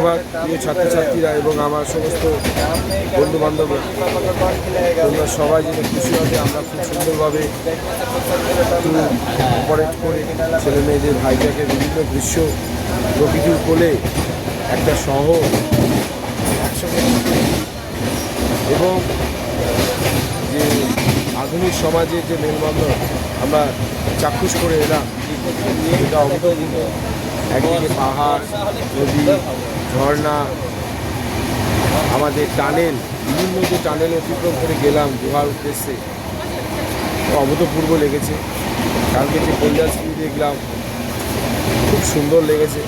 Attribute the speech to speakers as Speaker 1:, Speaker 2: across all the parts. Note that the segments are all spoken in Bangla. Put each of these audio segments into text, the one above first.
Speaker 1: সুপ্রভাত প্রিয় ছাত্রছাত্রীরা এবং আমার সমস্ত বন্ধু বান্ধবরা তোমরা সবাই যেন খুশি হবে, আমরা খুব সুন্দরভাবে অপারেট করে ছেলে মেয়েদের ভাইজাকে বিভিন্ন দৃশ্য, প্রকৃতির কোলে একটা শহর এবং যে আধুনিক সমাজের যে মেলবন্ধন, আমরা চাক্ষুষ করে এলাম, এটা অভূতপূর্ব একদিকে পাহাড়, নদী ঝর্ণা, আমাদের টানেল, বিভিন্ন যে টানেল অতিক্রম করে গেলাম গুহার উদ্দেশ্যে অভূতপূর্ব লেগেছে। কালকে যে কন্যাশ্রী দেখলাম, খুব সুন্দর লেগেছে।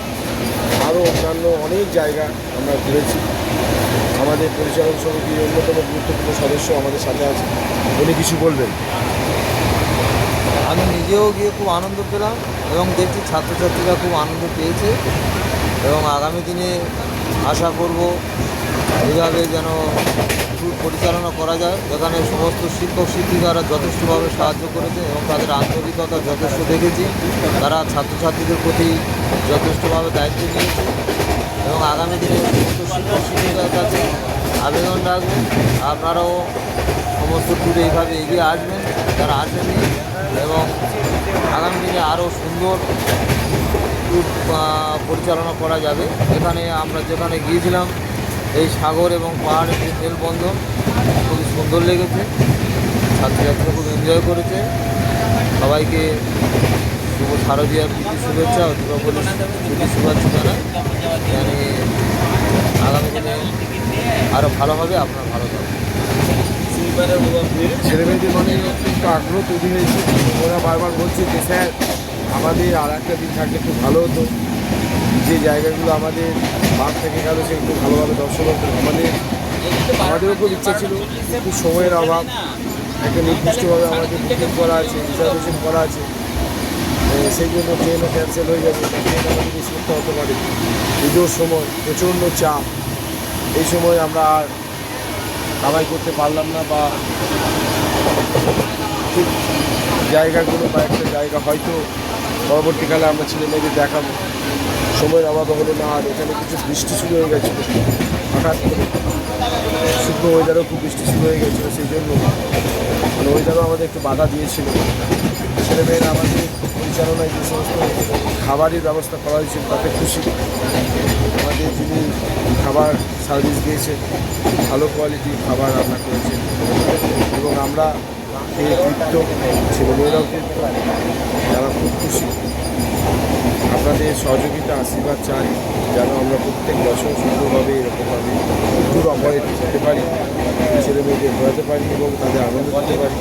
Speaker 1: আরও অন্যান্য অনেক জায়গা আমরা ঘুরেছি। আমাদের পরিচালন সমিতির অন্যতম গুরুত্বপূর্ণ সদস্য আমাদের সাথে আছে। উনি কিছু বলবেন?
Speaker 2: আমি নিজেও গিয়ে খুব আনন্দ পেলাম এবং দেখছি ছাত্রছাত্রীরা খুব আনন্দ পেয়েছে। এবং আগামী দিনে আশা করব এইভাবে যেন পরিচালনা করা যায়, যেখানে সমস্ত শিক্ষক শিক্ষিকারা যথেষ্টভাবে সাহায্য করেছে এবং তাদের আন্তরিকতা যথেষ্ট দেখেছি। তারা ছাত্রছাত্রীদের প্রতি যথেষ্টভাবে দায়িত্ব নিয়েছে এবং আগামী দিনে সমস্ত শিক্ষক শিক্ষিকার কাছে আবেদন রাখবেন আপনারাও সমস্ত ট্যুরে এইভাবে এগিয়ে আসবেন তারা আসেননি এবং আগামী দিনে আরও সুন্দর ট্যুর পরিচালনা করা যাবে। এখানে আমরা যেখানে গিয়েছিলাম, এই সাগর এবং পাহাড়ের যে মেলবন্ধন খুবই সুন্দর লেগেছে। ছাত্রছাত্রীরা খুব এনজয় করেছে। সবাইকে শুভ শারদীয়ার প্রীতি শুভেচ্ছা ও দীপাবলির প্রীতি শুভেচ্ছা। জানাই জানি আগামী দিনে আরও ভালো হবে, আপনার ভালো থাকবে
Speaker 1: ছেলে মেয়েদের মনে একটু আগ্রহ তৈরি হয়েছে। ওরা বারবার বলছে যে, স্যার আমাদের আর একটা দিন থাকলে খুব ভালো হতো। যে জায়গাগুলো আমাদের বাদ থেকে গেল, সেগুলো ভালোভাবে দর্শন হতো। আমাদের, আমাদেরও খুব ইচ্ছা ছিল কিন্তু সময়ের অভাব, একটা নির্দিষ্টভাবে আমাদের বুকিং করা আছে রিজার্ভেশন করা আছে। সেই জন্য ট্রেনও ক্যান্সেল হয়ে যাবে ট্রেন আমাদের মিস করতে হতে পারে পুজোর সময় প্রচণ্ড চাপ। এই সময় আমরা আর কামাই করতে পারলাম না বা ঠিক জায়গাগুলো বা একটা জায়গা হয়তো পরবর্তীকালে আমরা ছেলে মেয়েদের দেখাবো। সময়ের অভাবে হলো না, আর এখানে কিছু বৃষ্টি শুরু হয়ে গেছিল হঠাৎ করে শুকনো ওয়েদারও খুব বৃষ্টি শুরু হয়ে গেছিল, সেই জন্য মানে ওয়েদারও আমাদের একটু বাধা দিয়েছিল। ছেলেমেয়েরা আমাদের পরিচালনায় যে সমস্ত খাবারের ব্যবস্থা করা হয়েছিল তাতে খুশি। আমাদের যিনি খাবার সার্ভিস দিয়েছেন, ভালো কোয়ালিটির খাবার রান্না করেছেন। এবং আমরা খেয়ে তৃপ্ত ছেলেমেয়েরাও তৃপ্ত তারা খুব খুশি। আপনাদের সহযোগিতা, আশীর্বাদ চাই, যেন আমরা প্রত্যেক বছর সুন্দরভাবে এরকমভাবে ট্যুর অপারেট করতে পারি ছেলে মেয়েদের ঘোরাতে পারি এবং তাদের আনন্দ দিতে পারি।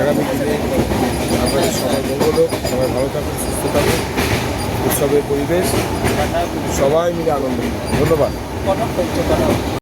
Speaker 1: আগামী দিনে আপনাদের সবাই মঙ্গল হোক, সবাই ভালো থাকুন, সুস্থ থাকুন। উৎসবের পরিবেশ, সবাই মিলে আনন্দ ধন্যবাদ।